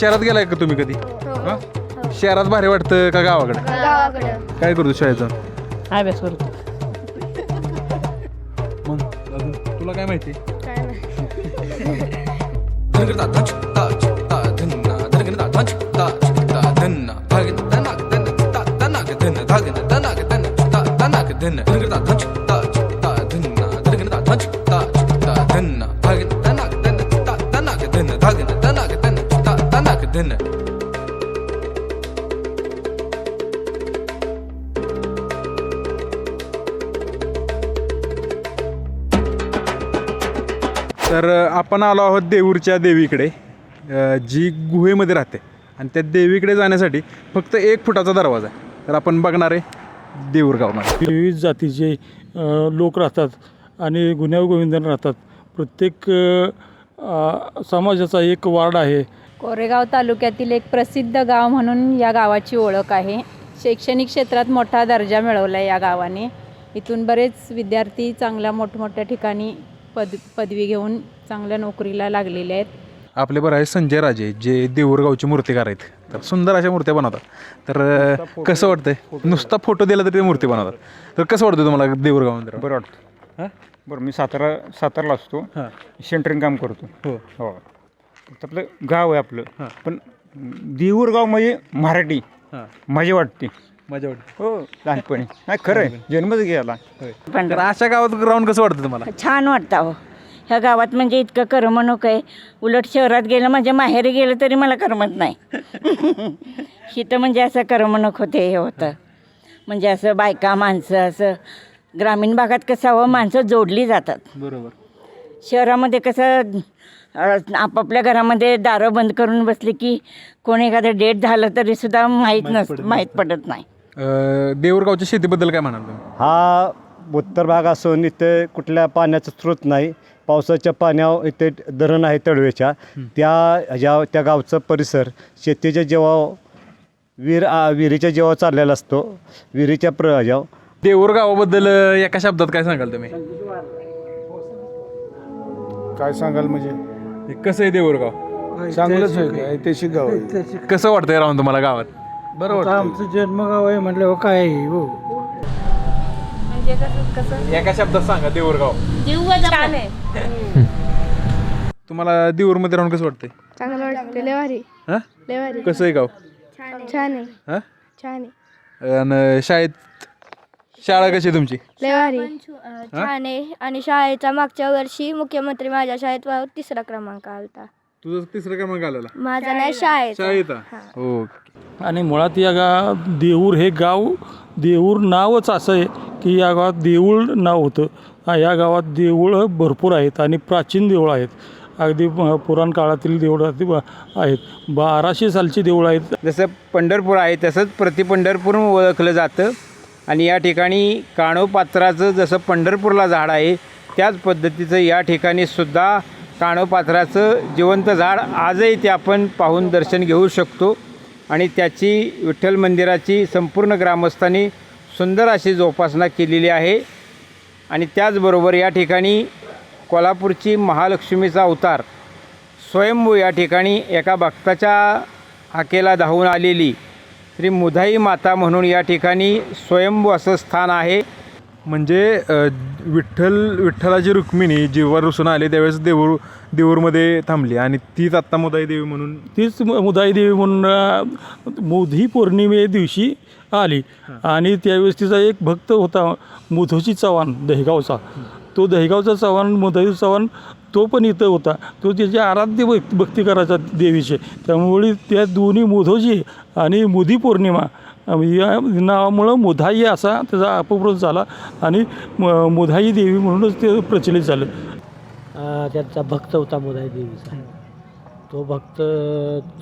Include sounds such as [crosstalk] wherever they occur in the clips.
शहरात गेलाय का तुम्ही कधी? हा? शहरात भारी वाटतं का गावाकडे? गावाकडं. काय करतो शाळेत जाऊन अभ्यास करतो. मग अजून तुला काय माहिती? काय नाही [laughs] तर अ, आपण आलो आहोत देऊरच्या देवीकडे. जी गुहेमध्ये राहते. आणि त्या देवीकडे जाण्यासाठी फक्त एक फुटाचा दरवाजा आहे. तर आपण बघणार आहे देऊर गावमध्ये. विविध जातीचे लोक राहतात आणि गुन्ह्या गोविंदन राहतात. प्रत्येक समाजाचा एक वार्ड आहे. कोरेगाव तालुक्यातील एक प्रसिद्ध गाव म्हणून या गावाची ओळख आहे. शैक्षणिक क्षेत्रात मोठा दर्जा मिळवला आहे या गावाने. इथून बरेच विद्यार्थी चांगल्या मोठमोठ्या ठिकाणी पद पदवी घेऊन चांगल्या नोकरीला लागलेले आहेत. आपले बरं आहे संजय राजे जे देऊर गावचे मूर्तिकार आहेत. तर सुंदर अशा मूर्त्या बनवतात. तर अ, कसं वाटतंय? नुसता फोटो दिला तरी ते मूर्ती बनवतात. तर कसं वाटतं तुम्हाला देऊर गाव मंदिर बरं वाटतं. बरं मी सातारा सातारला असतो. हां. सेंटरिंग काम करतो. हो. हो. फक्त आपलं गाव आहे आपलं. पण देऊर गाव म्हणजे मराठी. हां. मजा वाटते. मजा वाटते. हो लहानपणी. नाही खरं आहे. जन्मच गेला. तर अशा गावात राहून कसं वाटतं तुम्हाला? छान वाटतं अहो. ह्या गावात म्हणजे इतकं करमणूक आहे. उलट शहरात गेलं म्हणजे माहेरी गेलं तरी मला करमत नाही. [laughs] इथं म्हणजे असं करमणूक होते हे होतं. म्हणजे असं बायका माणसं असं ग्रामीण भागात कसं हवं माणसं जोडली जातात. बरोबर. शहरामध्ये कसं आपापल्या घरामध्ये दारं बंद करून बसली की कोण एखादं डेट झालं तरी सुद्धा माहीत नस माहीत पडत नाही. देऊरगावच्या शेतीबद्दल काय म्हणाल तुम्ही? हा उत्तर भाग असून इथे कुठल्या पाण्याचा स्रोत नाही. पावसाच्या पाण्यावर इथे धरण आहे तळवेच्या त्या ह्याच्या त्या गावचा परिसर शेतीच्या जेव्हा विहीर आ- विहिरीच्या जेव्हा चाललेला असतो विहिरीच्या प्र ह्याच्यावर देऊर गावाबद्दल अ, एका शब्दात काय सांगाल तुम्ही? काय सांगाल म्हणजे? हे कसं आहे देऊर गाव? चांगलंच आहे ऐतिहासिक गाव आहे. कसं वाटतंय राहून तुम्हाला गावात? बरं वाटतं आमचं जन्मगाव आहे म्हटल्यावर काय आहे हो? एका शब्दात सांगा देऊर गाव. तुम्हाला देऊरमध्ये राहून कसं वाटतंय? चांगलं वाटतं हा? भारी. कसं आहे गाव? छान आहे. हा? छान आहे. आणि शाळेत शाळा कशी आहे तुमची? लय भारी. छान आहे. आणि शाळेचा मागच्या वर्षी मुख्यमंत्री माझ्या शाळेत वा- तिसरा क्रमांक आलता. तुझं तिसरं क्रमांक आलेला? माझा नाही शाळेत शाळेत हो. आणि मुळात या गा देऊर हे गाव देऊर नावच असं आहे की या गावात देऊळ नाव होतं. हा, या गावात देऊळं भरपूर आहेत आणि प्राचीन देऊळ आहेत. अगदी अ, पुराण काळातील देऊळ आहेत. बाराशे सालची देऊळ आहेत. जसं पंढरपूर आहे तसंच प्रति पंढरपूर ओळखलं जातं. आणि या ठिकाणी काणोपात्राचं जसं पंढरपूरला झाड आहे त्याच पद्धतीचं या ठिकाणी सुद्धा काणोपात्राचं जिवंत झाड आजही ते आपण पाहून दर्शन घेऊ शकतो. आणि त्याची विठ्ठल मंदिराची संपूर्ण ग्रामस्थांनी सुंदर अशी जोपासना केलेली आहे. आणि त्याचबरोबर या ठिकाणी कोल्हापूरची महालक्ष्मीचा अवतार स्वयंभू या ठिकाणी एका भक्ताच्या हाकेला धावून आलेली श्री मुधाई माता म्हणून या ठिकाणी स्वयंभू असं स्थान आहे. म्हणजे विठ्ठल विठ्ठलाची रुक्मिणी जेव्हा रुसून आले त्यावेळेस देऊर देऊरमध्ये थांबली आणि तीच आत्ता मुदाई देवी म्हणून तीच म- मुदाई देवी म्हणून मोधी पौर्णिमे दिवशी आली. आणि त्यावेळेस तिचा एक भक्त होता मुधोशी चव्हाण दहेगावचा. तो दहेगावचा चव्हाण मुदाई चव्हाण तो पण इथं होता. तो त्याची आराध्य भक्ती भक्ती करायचा देवीचे. त्यामुळे त्या दोन्ही मुधोजी आणि मुदी पौर्णिमा या नावामुळं मुधाई असा त्याचा अपभ्रंश झाला आणि म- मुधाई देवी म्हणूनच ते प्रचलित झालं. त्यांचा भक्त होता मोदाई देवीचा. तो भक्त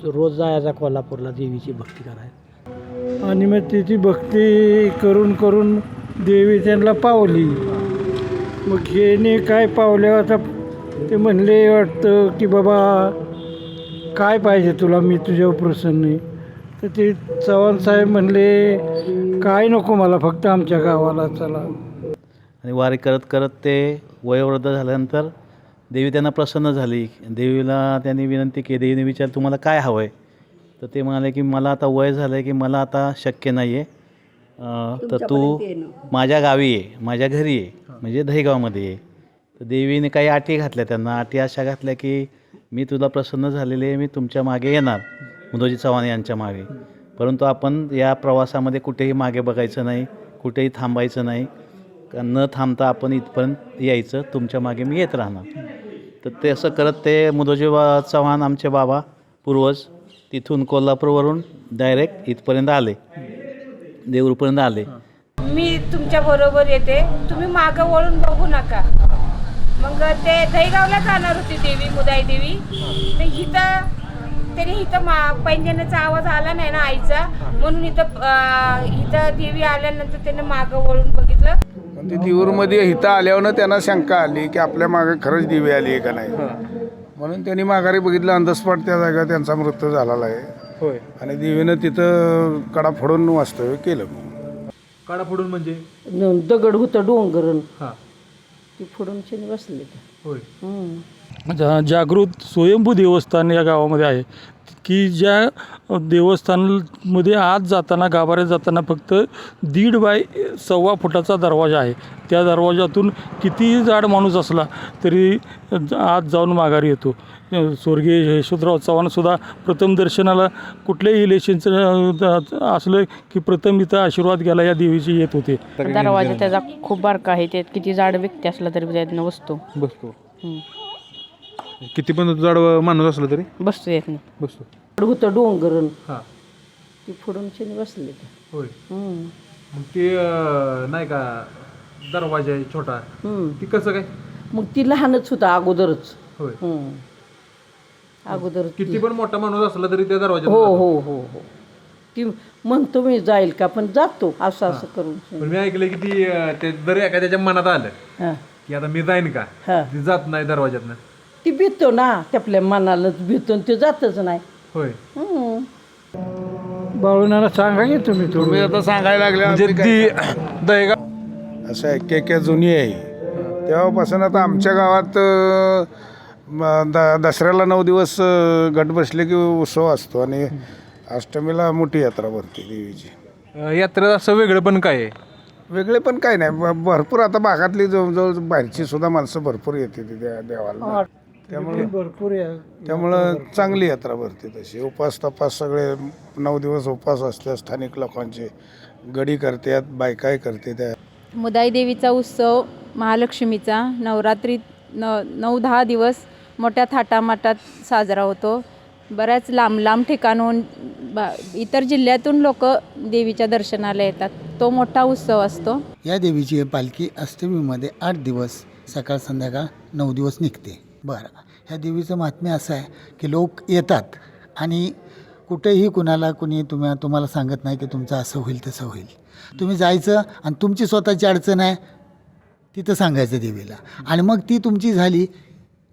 रोज जायचा कोल्हापूरला देवीची भक्ती करायला. आणि मग त्याची भक्ती करून करून देवी त्यांना पावली. मग हेने काय पावलं? आता ते म्हणले वाटतं की बाबा काय पाहिजे तुला? मी तुझ्यावर प्रसन्न आहे. तर ते चव्हाण साहेब म्हणले काय नको मला फक्त आमच्या गावाला चला. आणि वारी करत करत ते वयोवृद्ध झाल्यानंतर देवी त्यांना प्रसन्न झाली. देवीला त्यांनी विनंती केली देवीने विचार तुम्हाला काय हवं आहे तर ते म्हणाले की मला आता वय झालं आहे की मला आता शक्य नाही आहे तर तू माझ्या गावी ये माझ्या घरी ये म्हणजे दहीगावमध्ये ये. तर देवीने काही अटी घातल्या त्यांना. अटी अशा घातल्या की मी तुला प्रसन्न झालेले मी तुमच्या मागे येणार. मुदोजी चव्हाण यांच्या मागे. परंतु आपण या प्रवासामध्ये कुठेही मागे बघायचं नाही कुठेही थांबायचं नाही. का न थांबता आपण इथपर्यंत यायचं. तुमच्या मागे मी येत राहणार. तर ते असं करत ते मुदोजी बा- चव्हाण आमचे बाबा पूर्वज तिथून कोल्हापूरवरून डायरेक्ट इथपर्यंत आले. देऊरपर्यंत आले. मी तुमच्या बरोबर येते. तुम्ही मागं वळून बघू नका. मग ते दहीगावला जाणार होती देवी मुदाई देवी. तर इथं तरी इथं मा पैंजण्याचा आवाज आला नाही ना आईचा. म्हणून इथं अं, इथं देवी आल्यानंतर त्याने मागं वळून बघितलं. पण ते दिवूरमध्ये इथं आल्यावर त्यांना शंका आली की आपल्या मागे खरंच दिवी आली आहे का नाही? म्हणून त्यांनी माघारी बघितलं अंधस्पॉट त्या जागा त्यांचा मृत्यू झालेला आहे. होय. आणि देवीनं तिथं कडा फोडून वास्तव्य केलं. काढा फोडून म्हणजे? दगड होतं डोंगरण हां. ती फोडून शेणी बसले होय. जा जागृत स्वयंभू देवस्थान या गावामध्ये आहे की ज्या देवस्थानमध्ये आत जाताना गाभाऱ्यात जाताना फक्त दीड बाय सव्वा फुटाचा दरवाजा आहे. त्या दरवाजातून कितीही जाड माणूस असला तरी आत जाऊन माघारी येतो. स्वर्गीय यशवंतराव चव्हाणसुद्धा प्रथम दर्शनाला कुठल्याही इलेक्शनचं असलं की प्रथम इथं आशीर्वाद घ्यायला या देवीची येत होते. दरवाजा त्याचा खूप बारका आहे त्यात किती जाड व्यक्ती असला तरी त्यातनं बसतो. बसतो. किती पण जड माणूस असला तरी? बसतो येत नाही. बसतो. होतं डोंगरण हां. ती फोडून शेणी बसले होय. मग ते नाही का दरवाजा आहे छोटा. ती कसं काय? मग ती लहानच होता अगोदरच. होय. अगोदर किती पण मोठा माणूस असला तरी त्या दरवाजा हो हो हो हो. ती म्हणतो मी जाईल का? पण जातो असं असं करून. पण मी ऐकलं की ती अं, ते जर एखाद्याच्या मनात आलं हां. की आता मी जाईन का? हां. ती जात नाही दरवाज्यातनं. ती भीतो ना ते आपल्या मनालाच भीतो आणि ते जातच नाही. होय. बाळूनाला सांगा की तुम्ही तुम्ही आता सांगायला लागले म्हणजे ती दहेगाव असं आहे के के जुनी आहे. तेव्हापासून आता आमच्या गावात अं, द दसऱ्याला नऊ दिवस गट बसले की उत्सव असतो आणि अष्टमीला मोठी यात्रा भरते देवीची. अं, यात्रेत असं वेगळं पण काय आहे? वेगळे पण काय नाही. भरपूर आता भागातली जवळजवळ बाहेरची सुद्धा माणसं भरपूर येते तिथे देवाला. त्यामुळे भरपूर त्यामुळं चांगली यात्रा भरते तशी. उपास तपास सगळे नऊ दिवस उपास असते स्थानिक लोकांचे गडी करतात बायकाय करते त्या मुदाई देवीचा उत्सव महालक्ष्मीचा नवरात्रीत न नऊ दहा दिवस मोठ्या थाटामाटात साजरा होतो. बऱ्याच लांब लांब ठिकाणहून बा इतर जिल्ह्यातून लोक देवीच्या दर्शनाला येतात. तो मोठा उत्सव असतो. या देवीची पालखी अष्टमीमध्ये आठ दिवस सकाळ संध्याकाळ नऊ दिवस निघते. बरं ह्या देवीचं महात्म्य असं आहे की लोक येतात आणि कुठेही कुणाला कुणी तुम्ही तुम्हाला सांगत नाही की तुमचं असं होईल तसं होईल. तुम्ही जायचं आणि तुमची स्वतःची अडचण आहे तिथं सांगायचं देवीला. आणि मग ती तुमची झाली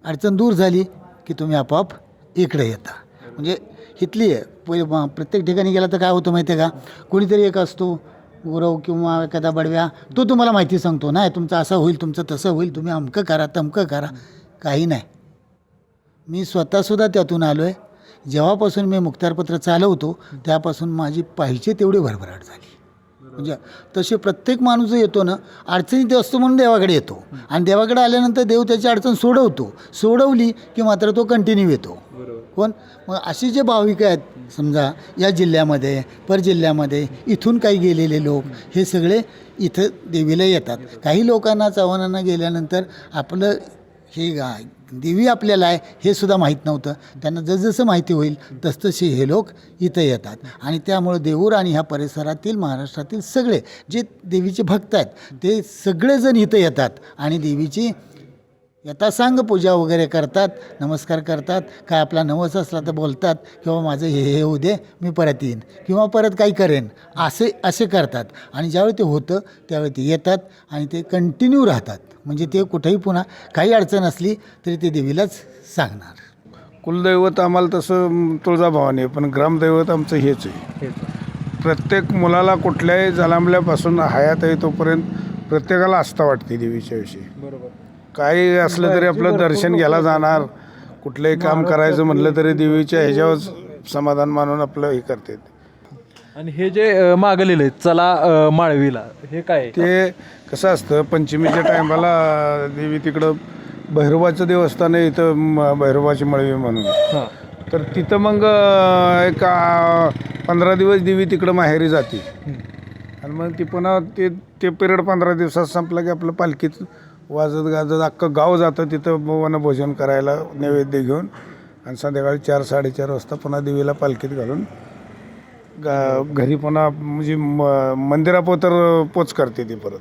अडचण दूर झाली की तुम्ही आपोआप इकडे येता. म्हणजे इथली आहे. पहिले प्रत्येक ठिकाणी गेला तर काय होतं माहिती आहे का? कोणीतरी एक असतो गुरव किंवा एखादा बडव्या तो तुम्हाला माहिती सांगतो नाही तुमचं असं होईल तुमचं तसं होईल तुम्ही अमकं करा तमकं करा. काही नाही. मी स्वतःसुद्धा त्यातून आलो आहे जेव्हापासून मी मुक्तारपत्र चालवतो त्यापासून माझी पाहिजे तेवढी भरभराट झाली. म्हणजे तसे प्रत्येक माणूस जो येतो ना अडचणीत असतो म्हणून देवाकडे येतो. आणि देवाकडे आल्यानंतर देव त्याची अडचण सोडवतो. सोडवली की मात्र तो कंटिन्यू येतो. कोण? मग असे जे भाविक आहेत समजा या जिल्ह्यामध्ये पर जिल्ह्यामध्ये इथून काही गेलेले लोक हे सगळे इथं देवीला येतात. काही लोकांना चव्हाणांना गेल्यानंतर आपलं हे गा देवी आपल्याला आहे हे सुद्धा माहीत नव्हतं. त्यांना जसजसं माहिती होईल तसतसे हे लोक इथं येतात. आणि त्यामुळं देऊर आणि ह्या परिसरातील महाराष्ट्रातील सगळे जे देवीचे भक्त आहेत ते सगळेजण इथं येतात. आणि देवीची यथासांग पूजा वगैरे करतात नमस्कार करतात. काय आपला नवस असला तर बोलतात किंवा माझं हे हे होऊ दे मी परत येईन. किंवा परत काही करेन असे असे करतात. आणि ज्यावेळी ते होतं त्यावेळी ते येतात आणि ते कंटिन्यू राहतात. म्हणजे ते कुठेही पुन्हा काही अडचण असली तरी ते देवीलाच सांगणार. कुलदैवत आम्हाला तसं तुळजाभवानी आहे पण ग्रामदैवत आमचं हेच आहे. प्रत्येक मुलाला कुठल्याही जलांबल्यापासून हयात आहे तोपर्यंत प्रत्येकाला आस्था वाटते देवीच्या विषयी. बरोबर. काही असलं तरी आपलं दर्शन घ्यायला जाणार कुठलंही काम करायचं म्हटलं तरी देवीच्या ह्याच्यावर समाधान मानून आपलं हे करतात. आणि हे जे अ, मागं लिहिलंय चला अ, माळवीला हे काय आहे? ते कसं असतं पंचमीच्या टायमाला देवी तिकडं भैरवाचं देवस्थान आहे इथं म- भैरवाची मळवी म्हणून. हां. तर तिथं मग अं, एक अं, पंधरा दिवस देवी तिकडं माहेरी जाते. आणि मग ती पुन्हा ते ते पिरियड पंधरा दिवसात संपला की आपलं पालखीत वाजत गाजत अख्खं गाव जातं तिथं वनभोजन करायला नैवेद्य घेऊन. आणि संध्याकाळी चार साडेचार वाजता पुन्हा देवीला पालखीत घालून गा घरी पुन्हा म्हणजे म- मंदिरापोतर पोच करते ती परत.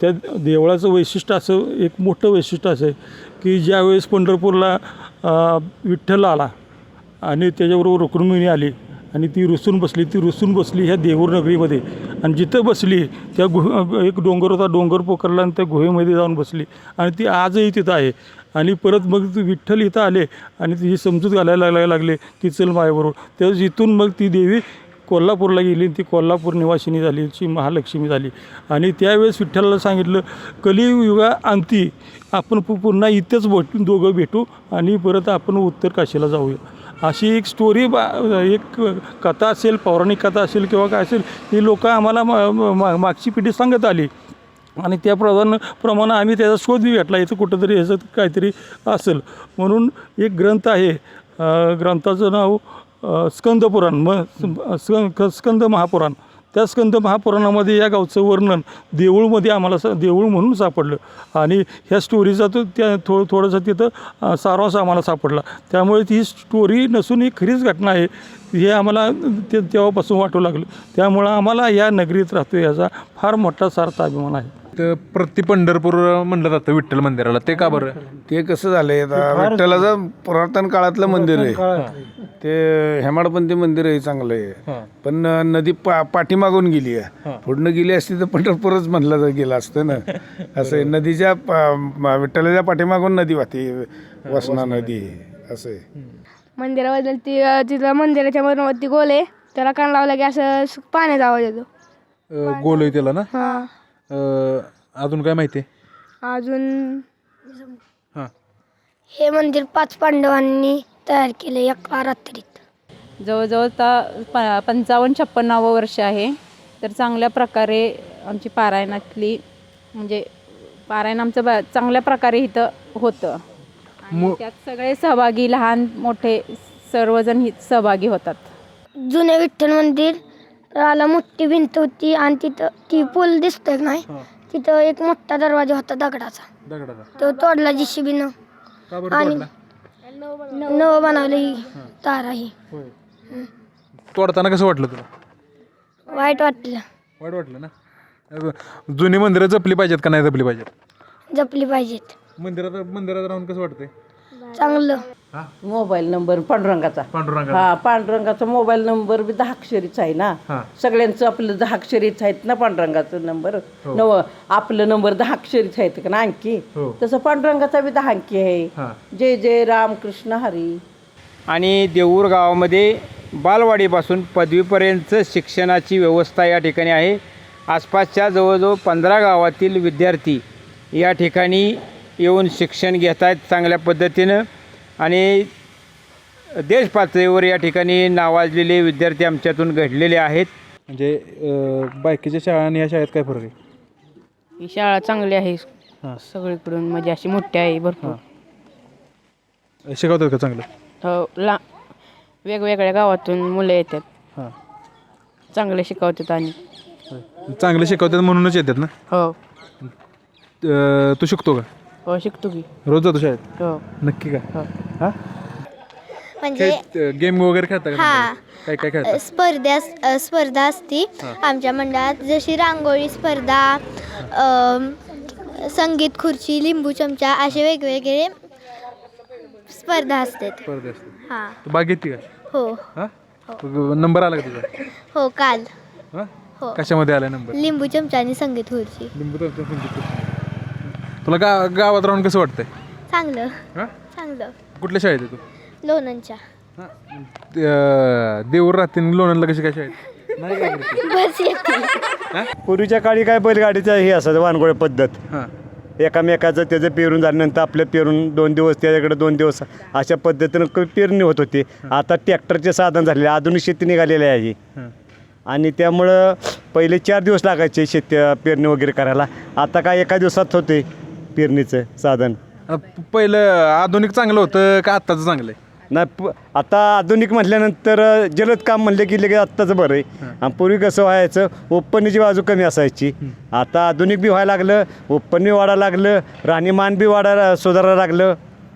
त्या देवळाचं वैशिष्ट्य असं एक मोठं वैशिष्ट्य असं आहे की ज्यावेळेस पंढरपूरला विठ्ठल आला आणि त्याच्याबरोबर रुक्मिणी आली आणि ती रुसून बसली ती रुसून बसली ह्या देऊर नगरीमध्ये आणि जिथं बसली त्या गुह एक डोंगर होता डोंगर पोखरला आणि त्या गुहेमध्ये जाऊन बसली आणि ती आजही तिथं आहे. आणि परत मग ती विठ्ठल इथं आले आणि ती समजूत घालायला लागायला लागले की चल माझ्याबरोबर त्यावेळेस इथून मग ती देवी कोल्हापूरला गेली आणि ती कोल्हापूर निवासिनी झाली ती महालक्ष्मी झाली. आणि त्यावेळेस विठ्ठलाला सांगितलं कलियुगा अंती आपण पु- पुन्हा इथेच भेट दोघं भेटू आणि परत आपण उत्तर काशीला जाऊया. अशी एक स्टोरी बा एक कथा असेल पौराणिक कथा असेल किंवा काय असेल ही लोकं आम्हाला मा- मागची पिढी सांगत आली. आणि त्या प्रमाण प्रमाणे आम्ही त्याचा शोध बी भेटला इथं कुठंतरी ह्याचं काहीतरी असेल. म्हणून एक ग्रंथ आहे ग्रंथाचं नाव स्कंदपुराण मग स्क- स्कंद महापुराण. त्या स्कंद महापुराणामध्ये या गावचं वर्णन देऊळमध्ये आम्हाला स देऊळ म्हणून सापडलं. आणि ह्या स्टोरीचा तो त्या थोडं थोडंसं तिथं सारांश आम्हाला सापडला. त्यामुळे ती स्टोरी नसून ही खरीच घटना आहे. हे आम्हाला ते तेव्हापासून वाटू लागलं. त्यामुळं आम्हाला या नगरीत राहतो याचा फार मोठा सार्थ अभिमान आहे. तर प्रति पंढरपूर म्हणलं जातं विठ्ठल मंदिराला. ते का बरं? ते कसं झालंय आता? विठ्ठलाचं पुरातन काळातलं मंदिर आहे. ते हेमाडपंथी मंदिर आहे चांगलं आहे. पण नदी पा पाठीमागून गेली आहे. पुढनं गेली असती तर पंढरपूरच म्हणलं गेलं असतं ना. [laughs] असं आहे. नदीच्या पा- विठ्ठलाच्या पाठीमागून नदी वाहते वसना नदी. असं आहे. मंदिराबद्दल ती अ, तिथं मंदिराच्या मधोमध गोल आहे त्याला कान लावला की असं स- पाण्याचा आवाज येतो. अ, गोल आहे त्याला ना? हां. अजून काय माहिती? आहे अजून हां. हे मंदिर पाच पांडवांनी तयार केले एका रात्रीत. जवळजवळ ता प पंचावन्न छप्पन्नावं वर्ष आहे. तर चांगल्या प्रकारे आमची पारायणातली म्हणजे पारायण आमचं ब चांगल्या प्रकारे इथं होतं. आणि त्यात सगळे सहभागी लहान मोठे सर्वजण ही सहभागी होतात. जुने विठ्ठल मंदिर आला मोठी भिंत होती आणि तिथं ती पूल दिसतोय नाही. तिथं एक मोठा दरवाजा होता दगडाचा. दगडाचा. तो तोडला जीसीबीनं का बरं आणि तोडला? नवं बनवलं ही तारा ही. तोडताना कसं वाटलं तुला? वाईट वाटलं. वाईट वाटलं ना? जुनी मंदिरं जपली पाहिजेत का नाही जपली पाहिजेत? जपली पाहिजेत. मंदिरात मंदिरात राहून कसं वाटतंय? चांगलं. मोबाईल नंबर पांडुरंगाचा. पांडुरंगा हा पांडुरंगाचा मोबाईल नंबर बी दहा अक्षरीच आहे ना. हां. सगळ्यांचं आपलं दहा अक्षरीच आहेत ना पांडुरंगाचं नंबर. नव आपलं नंबर दहा अक्षरीच आहेत का ना अंकी हो. तसं पांडुरंगाचा बी दहा अंकी आहे. हां. जय जय राम कृष्ण हरी. आणि देऊर गावामध्ये बालवाडीपासून पदवीपर्यंत शिक्षणाची व्यवस्था या ठिकाणी आहे. आसपासच्या जवळजवळ पंधरा गावातील विद्यार्थी या ठिकाणी येऊन शिक्षण घेत आहेत चांगल्या पद्धतीनं. आणि देश पातळीवर या ठिकाणी नावाजलेले विद्यार्थी आमच्यातून घडलेले आहेत. म्हणजे अ, बायकीच्या शाळा आणि या शाळेत काय फरक आहे? ही शाळा चांगली आहे. हां. सगळीकडून म्हणजे अशी मोठी आहे भरपूर. शिकवतात का चांगलं? हो ला वेगवेगळ्या गावातून मुलं येतात. हां. चांगले शिकवतात आणि. चांगलं शिकवतात म्हणूनच येतात ना? हो. अ, तू शिकतो का? हो शिकतो की. रोज जातो शाळेत? हो. नक्की का? हो. म्हणजे गेम वगैरे खेळता का हा. काय काय खेळता? स्पर्धा अ, स्पर्धा असती आमच्या मंडळात. जशी रांगोळी स्पर्धा अम, संगीत खुर्ची लिंबू चमचा असे वेगवेगळे स्पर्धा असतात. स्पर्धा असते हां. तू बाग घेते का? हो. हा? नंबर आला का तुझा? हो काल. हा? हो. कशामध्ये आला नंबर? लिंबू चमचा आणि संगीत खुर्ची. लिंबू तर- तर- तर- तुला गा गावात राहून कसं वाटतंय? चांगलं. हा? चांगलं. कुठल्या शाळेत आहे तू? लोणंदच्या. हा? ते, देऊर राहते लोणंदला कशी काय शाळेत? नाही काय करते? बस येते. पूर्वीच्या काळी काय बैलगाडीचं हे असायचं वानगोळे पद्धत. हां. एकामेकाचं त्याचं पेरून झाल्यानंतर आपलं पेरून दोन दिवस त्याच्याकडे दोन दिवस अशा पद्धतीनं क- पेरणी होत होती. आता ट्रॅक्टरचे साधन झालेले आधुनिक शेती निघालेली आहे. ही. आणि त्यामुळं पहिले चार दिवस लागायचे शेती पेरणी वगैरे करायला. आता काय एका दिवसात होते. पेरणीचं साधन. अ, प- पहिलं आधुनिक चांगलं होतं का आत्ताचं चांगलं आहे? नाही प- आता आधुनिक म्हटल्यानंतर अ, जलद काम म्हणलं की लगेच आत्ताचं बरं आहे. आणि पूर्वी कसं व्हायचं उत्पन्नाची बाजू कमी असायची. आता आधुनिक बी व्हायला लागलं उत्पन्न वाढायला लागलं राहणीमान बी वाढायला सुधारायला लागलं.